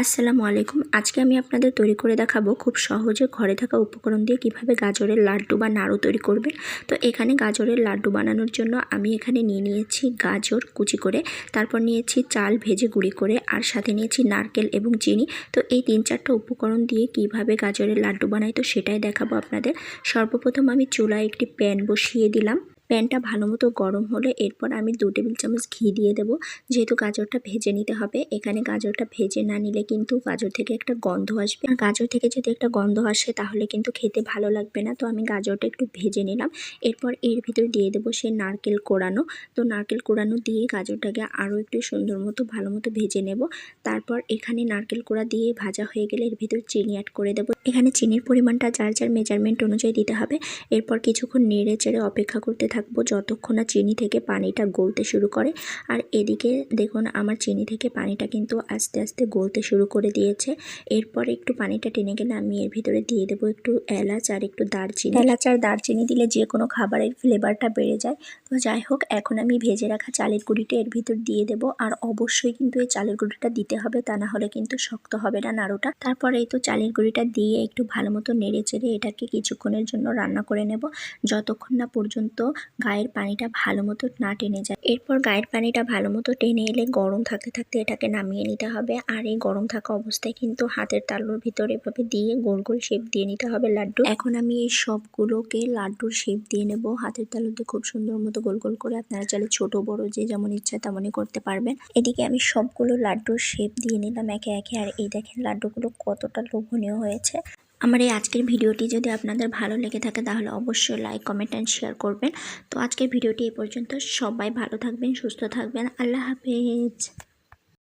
আসসালামু আলাইকুম। আজকে আমি আপনাদের তৈরি করে দেখাবো খুব সহজে ঘরে থাকা উপকরণ দিয়ে কীভাবে গাজরের লাড্ডু বা নাড়ু তৈরি করবেন। তো এখানে গাজরের লাড্ডু বানানোর জন্য আমি এখানে নিয়ে নিয়েছি গাজর কুচি করে, তারপর নিয়েছি চাল ভেজে গুঁড়ি করে, আর সাথে নিয়েছি নারকেল এবং চিনি। তো এই তিন চারটা উপকরণ দিয়ে কীভাবে গাজরের লাড্ডু বানাই তো সেটাই দেখাবো আপনাদের। সর্বপ্রথম আমি চুলায় একটি প্যান বসিয়ে দিলাম। প্যানটা ভালো মতো গরম হলে এরপর আমি দু টেবিল চামচ ঘি দিয়ে দেবো। যেহেতু গাজরটা ভেজে নিতে হবে, এখানে গাজরটা ভেজে না নিলে কিন্তু গাজর থেকে একটা গন্ধ আসবে। আর গাজর থেকে যদি একটা গন্ধ আসে তাহলে কিন্তু খেতে ভালো লাগবে না। তো আমি গাজরটা একটু ভেজে নিলাম। এরপর এর ভিতর দিয়ে দেবো সে নারকেল কোড়ানো তো নারকেল কোড়ানো দিয়ে গাজরটাকে আরও একটু সুন্দর মতো, ভালো মতো ভেজে নেব। তারপর এখানে নারকেল কোড়া দিয়ে ভাজা হয়ে গেলে এর ভিতর চিনি অ্যাড করে দেবো। এখানে চিনির পরিমাণটা যার যার মেজারমেন্ট অনুযায়ী দিতে হবে। এরপর কিছুক্ষণ নেড়ে চেড়ে অপেক্ষা করতে থাকব যতক্ষণ না চিনি থেকে পানিটা গলতে শুরু করে। আর এদিকে দেখুন, আমার চিনি থেকে পানিটা কিন্তু আস্তে আস্তে গলতে শুরু করে দিয়েছে। এরপর একটু পানিটা টেনে গেলে আমি এর ভিতরে দিয়ে দেবো একটু এলাচ আর একটু দারচিনি। এলাচ আর দারচিনি দিলে যে কোনো খাবারের ফ্লেভারটা বেড়ে যায়। তো যাই হোক, এখন আমি ভেজে রাখা চালের গুঁড়িটা এর ভিতর দিয়ে দেব। আর অবশ্যই কিন্তু এই চালের গুঁড়িটা দিতে হবে, তা না হলে কিন্তু শক্ত হবে না নাড়ুটা। তারপরে এই তো চালের গুঁড়িটা দিয়ে একটু ভালো মতো নেড়ে চেড়ে এটাকে কিছুক্ষণের জন্য রান্না করে নেব। যতক্ষণ না পর্যন্ত গায়ের পানিটা ভালো মতো না টেনে যায়। এরপর গায়ের পানিটা ভালো মতো টেনে এলে গরম থাকতে থাকতে এটাকে নামিয়ে নিতে হবে। আর এই গরম থাকা অবস্থায় কিন্তু হাতের তালুর ভিতরে এভাবে দিয়ে গোল গোল শেপ দিয়ে নিতে হবে লাড্ডু। এখন আমি এই সবগুলোকে লাড্ডুর শেপ দিয়ে নেব। হাতের তালুতে খুব সুন্দর মতো গোল গোল করে আপনারা চাইলে ছোট, বড়, যে যেমন ইচ্ছা তেমনই করতে পারবেন। এদিকে আমি সবগুলো লাড্ডুর শেপ দিয়ে নিলাম একে একে। আর এই দেখেন লাড্ডুগুলো কতটা লোভনীয় হয়েছে। আমার এই আজকের ভিডিওটি যদি আপনাদের ভালো লেগে থাকে, তাহলে অবশ্যই লাইক কমেন্ট অ্যান্ড শেয়ার করবেন। তো আজকের ভিডিওটি এ পর্যন্ত। সবাই ভালো থাকবেন, সুস্থ থাকবেন। আল্লাহ হাফেজ।